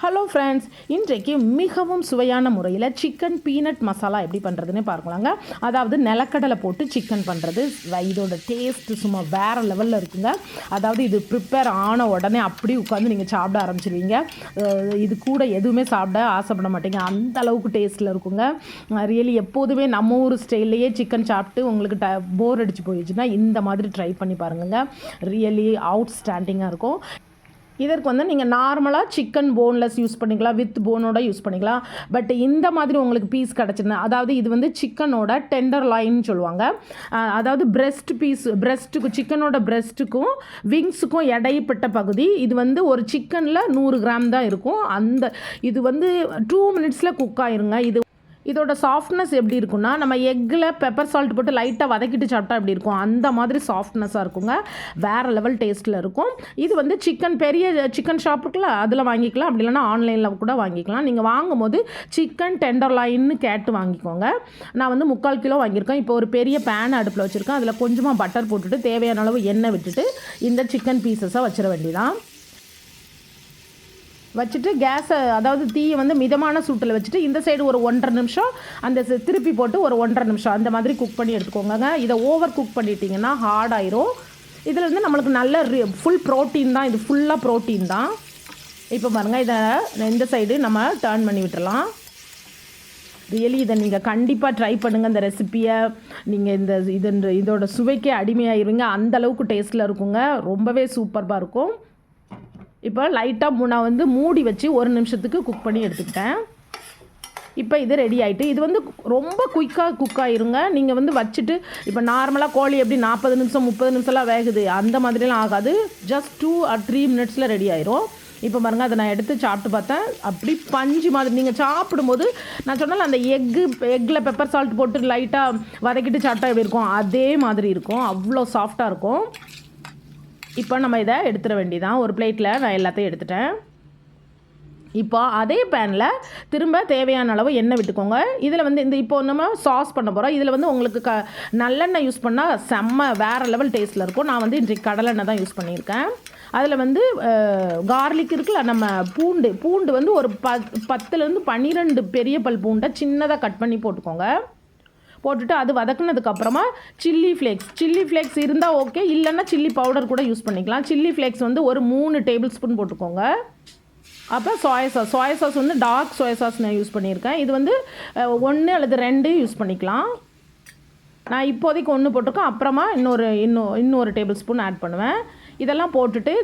Hello friends இன்றைக்கு மிகவும் சுவையான முறையில் சிக்கன் பீனட் மசாலா எப்படி பண்ணுறதுன்னு பார்க்கலாங்க. அதாவது நிலக்கடலை போட்டு சிக்கன் பண்ணுறது இதோட டேஸ்ட்டு சும்மா வேறு லெவலில் இருக்குங்க. அதாவது இது ப்ரிப்பேர் ஆன உடனே அப்படி உட்காந்து நீங்கள் சாப்பிட ஆரம்பிச்சிருவீங்க. இது கூட எதுவுமே சாப்பிட ஆசைப்பட மாட்டீங்க. அந்த அளவுக்கு டேஸ்ட்டில் இருக்குங்க. ரியலி எப்போதுமே நம்ம ஊர் ஸ்டைல்லையே சிக்கன் சாப்பிட்டு உங்களுக்கு ட போர் அடிச்சு போயிடுச்சுன்னா இந்த மாதிரி ட்ரை பண்ணி பாருங்க ரியலி அவுட் ஸ்டாண்டிங்காக இருக்கும். இதற்கு வந்து நீங்கள் நார்மலாக சிக்கன் போன்லெஸ் யூஸ் பண்ணிக்கலாம் வித் போனோட யூஸ் பண்ணிக்கலாம். பட் இந்த மாதிரி உங்களுக்கு பீஸ் கிடச்சிருந்தா அதாவது இது வந்து சிக்கனோட டெண்டர் லைன் சொல்லுவாங்க. அதாவது பிரெஸ்ட் பீஸ் பிரெஸ்ட்டுக்கும் சிக்கனோட பிரெஸ்ட்டுக்கும் விங்ஸுக்கும் எடைப்பட்ட பகுதி. இது வந்து ஒரு சிக்கனில் நூறு கிராம் தான் இருக்கும். அந்த இது வந்து டூ மினிட்ஸில் குக் ஆயிருங்க. இது இதோட சாஃப்ட்னஸ் எப்படி இருக்குன்னா நம்ம எக்கில் பெப்பர் சால்ட் போட்டு லைட்டாக வதக்கிட்டு சாப்பிட்டா எப்படி இருக்கும்? அந்த மாதிரி சாஃப்ட்னஸாக இருக்குங்க. வேறு லெவல் டேஸ்ட்டில் இருக்கும். இது வந்து சிக்கன் பெரிய சிக்கன் ஷாப்புக்குள்ள அதில் வாங்கிக்கலாம். அப்படி இல்லைனா ஆன்லைனில் கூட வாங்கிக்கலாம். நீங்கள் வாங்கும் போது சிக்கன் டெண்டர் லைன்னு கேட்டு வாங்கிக்கோங்க. நான் வந்து முக்கால் கிலோ வாங்கியிருக்கேன். இப்போ ஒரு பெரிய பேன் அடுப்பில் வச்சுருக்கேன். அதில் கொஞ்சமாக பட்டர் போட்டுட்டு தேவையான அளவு எண்ணெய் விட்டுட்டு இந்த சிக்கன் பீசஸை வச்சிட வேண்டியதான் வச்சுட்டு கேஸை அதாவது தீயை வந்து மிதமான சூட்டில் வச்சுட்டு இந்த சைடு ஒரு ஒன்றரை நிமிஷம் அந்த திருப்பி போட்டு ஒரு ஒன்றரை நிமிஷம். அந்த மாதிரி குக் பண்ணி எடுத்துக்கோங்க இதை ஓவர் குக் பண்ணிட்டீங்கன்னா ஹார்ட் ஆயிரும். இதில் வந்து நம்மளுக்கு நல்ல ஃபுல் ப்ரோட்டீன் தான். இது ஃபுல்லாக ப்ரோட்டீன் தான். இப்போ பாருங்கள் இதை இந்த சைடு நம்ம டேர்ன் பண்ணி விட்டுறலாம். ரியலி இதை நீங்கள் கண்டிப்பாக ட்ரை பண்ணுங்கள் இந்த ரெசிப்பியை நீங்கள் இந்த இது இதோட சுவைக்கே அடிமையாயிருவீங்க. அந்தளவுக்கு டேஸ்ட்டில் இருக்குங்க. ரொம்பவே சூப்பராக இருக்கும். இப்போ லைட்டாக நான் வந்து மூடி வச்சு ஒரு நிமிஷத்துக்கு குக் பண்ணி எடுத்துக்கிட்டேன். இப்போ இது ரெடி ஆகிட்டு இது வந்து ரொம்ப குயிக்காக குக் ஆகிருங்க நீங்கள் வந்து வச்சுட்டு இப்போ நார்மலாக கோழி எப்படி நாற்பது நிமிஷம் முப்பது நிமிஷம்லாம் வேகுது அந்த மாதிரிலாம் ஆகாது. ஜஸ்ட் டூ ஆர் த்ரீ மினிட்ஸில் ரெடி ஆயிரும். இப்போ பாருங்கள் அதை நான் எடுத்து சாப்பிட்டு பார்த்தேன். அப்படி பஞ்சு மாதிரி நீங்கள் சாப்பிடும்போது நான் சொன்னால அந்த எக்கு எக்கில் பெப்பர் சால்ட் போட்டு லைட்டாக வதக்கிட்டு சாப்பிட்டா எப்படி இருக்கும்? அதே மாதிரி இருக்கும். அவ்வளோ சாஃப்டாக இருக்கும். இப்போ நம்ம இதை எடுத்துட வேண்டியதான் ஒரு பிளேட்டில் நான் எல்லாத்தையும் எடுத்துட்டேன். இப்போ அதே பேனில் திரும்ப தேவையான அளவு எண்ணெய் விட்டுக்கோங்க. இதில் வந்து இந்த இப்போ நம்ம சாஸ் பண்ண போகிறோம் இதில் வந்து உங்களுக்கு க நல்லெண்ணெய் யூஸ் பண்ணால் செம்ம வேறு லெவல் டேஸ்ட்டில் இருக்கும். நான் வந்து இன்றைக்கு கடலெண்ணெய் தான் யூஸ் பண்ணியிருக்கேன். அதில் வந்து கார்லிக் இருக்குல்ல நம்ம பூண்டு பூண்டு வந்து ஒரு ப பத்துலேருந்து பன்னிரெண்டு பெரிய பல் பூண்டை சின்னதாக கட் பண்ணி போட்டுக்கோங்க. போட்டுட்டு அது வதக்குனதுக்கப்புறமா சில்லி ஃப்ளேக்ஸ் சில்லி ஃப்ளேக்ஸ் இருந்தால் ஓகே இல்லைன்னா சில்லி பவுடர் கூட யூஸ் பண்ணிக்கலாம். சில்லி ஃப்ளேக்ஸ் வந்து ஒரு மூணு டேபிள் ஸ்பூன் போட்டுக்கோங்க. அப்போ சோயா சாஸ் சோயா சாஸ் வந்து டார்க் சோயா சாஸ் நான் யூஸ் பண்ணியிருக்கேன். இது வந்து ஒன்று அல்லது ரெண்டு யூஸ் பண்ணிக்கலாம். நான் இப்போதைக்கு ஒன்று போட்டிருக்கேன். அப்புறமா இன்னொரு இன்னும் இன்னொரு டேபிள் ஸ்பூன் ஆட் பண்ணுவேன். இதெல்லாம் போட்டுட்டு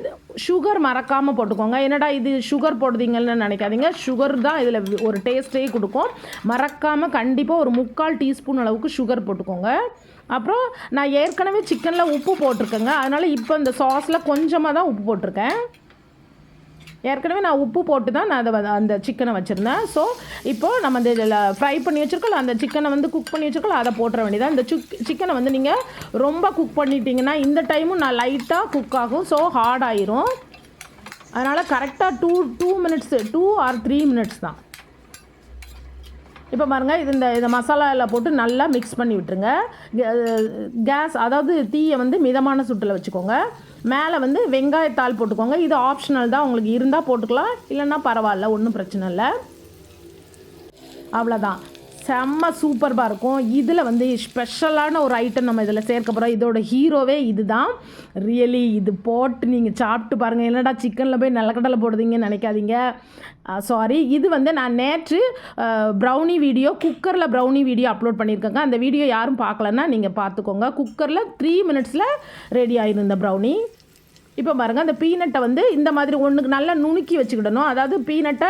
சுகர் மறக்காமல் போட்டுக்கோங்க. என்னடா இது சுகர் போடுதீங்கன்னு நினைக்காதீங்க. சுகர் தான் இதில் ஒரு டேஸ்ட்டே கொடுக்கும். மறக்காமல் கண்டிப்பாக ஒரு முக்கால் டீஸ்பூன் அளவுக்கு சுகர் போட்டுக்கோங்க. அப்புறம் நான் ஏற்கனவே சிக்கனில் உப்பு போட்டிருக்கேங்க. அதனால் இப்போ இந்த சாஸில் கொஞ்சமாக தான் உப்பு போட்டிருக்கேன். ஏற்கனவே நான் உப்பு போட்டு தான் நான் அதை அந்த சிக்கனை வச்சுருந்தேன். ஸோ இப்போது நம்ம இந்த இதில் ஃப்ரை பண்ணி வச்சுருக்கோம் அந்த சிக்கனை வந்து குக் பண்ணி வச்சுருக்கோம் அதை போட்டுற வேண்டியதான் இந்த சிக் சிக்கனை வந்து நீங்கள் ரொம்ப குக் பண்ணிட்டீங்கன்னா இந்த டைமும் நான் லைட்டாக குக் ஆகும். ஸோ ஹார்ட் ஆயிரும். அதனால் கரெக்டாக two two minutes two or three minutes தான். இப்போ பாருங்கள் இது இந்த இந்த மசாலாவில் போட்டு நல்லா மிக்ஸ் பண்ணி விட்டுருங்க. கேஸ் அதாவது தீயை வந்து மிதமான சுட்டில் வச்சுக்கோங்க. மேலே வந்து வெங்காயத்தாள் போட்டுக்கோங்க. இது ஆப்ஷனல் தான். உங்களுக்கு இருந்தால் போட்டுக்கலாம். இல்லைன்னா பரவாயில்ல ஒன்றும் பிரச்சனை இல்லை. அவ்வளோதான் செம்ம சூப்பர்பாக இருக்கும். இதில் வந்து ஸ்பெஷலான ஒரு ஐட்டம் நம்ம இதில் சேர்க்க போகிறோம் இதோட ஹீரோவே இது தான் ரியலி இது போட்டு நீங்கள் சாப்பிட்டு பாருங்கள் என்னடா சிக்கனில் போய் நிலக்கடலை போடுதீங்கன்னு நினைக்காதீங்க. சாரி இது வந்து நான் நேற்று ப்ரௌனி வீடியோ குக்கரில் ப்ரௌனி வீடியோ அப்லோட் பண்ணியிருக்கேங்க. அந்த வீடியோ யாரும் பார்க்கலன்னா நீங்கள் பார்த்துக்கோங்க. குக்கரில் த்ரீ மினிட்ஸில் ரெடி ஆகிருந்த ப்ரௌனி இப்போ பாருங்கள் அந்த பீனட்டை வந்து இந்த மாதிரி ஒன்றுக்கு நல்லா நுணுக்கி வச்சுக்கிடணும். அதாவது பீனட்டை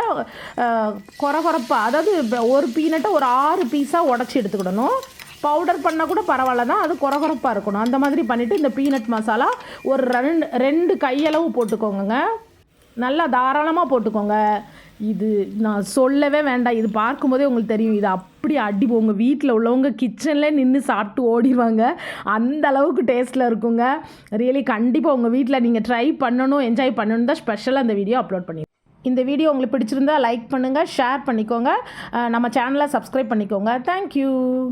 குறை குறப்பாக அதாவது ஒரு பீனட்டை ஒரு ஆறு பீஸாக உடச்சி எடுத்துக்கிடணும். பவுடர் பண்ணால் கூட பரவாயில்ல தான் அது குறகுறப்பாக இருக்கணும். அந்த மாதிரி பண்ணிவிட்டு இந்த பீனட் மசாலா ஒரு ரெண்டு ரெண்டு கையளவு போட்டுக்கோங்க நல்லா தாராளமாக போட்டுக்கோங்க. இது நான் சொல்லவே வேண்டாம். இது பார்க்கும்போதே உங்களுக்கு தெரியும். இது அப்படி அடி உங்கள் வீட்டில் உள்ளவங்க கிச்சனில் நின்று சாப்பிட்டு ஓடிடுவாங்க அந்த அளவுக்கு டேஸ்ட்டில் இருக்குங்க. ரியலி கண்டிப்பாக உங்கள் வீட்டில் நீங்கள் ட்ரை பண்ணணும் என்ஜாய் பண்ணணும் தான் ஸ்பெஷலாக அந்த வீடியோ அப்லோட் பண்ணி இந்த வீடியோ உங்களுக்கு பிடிச்சிருந்தா லைக் பண்ணுங்கள் ஷேர் பண்ணிக்கோங்க. நம்ம சேனலை சப்ஸ்கிரைப் பண்ணிக்கோங்க. தேங்க்யூ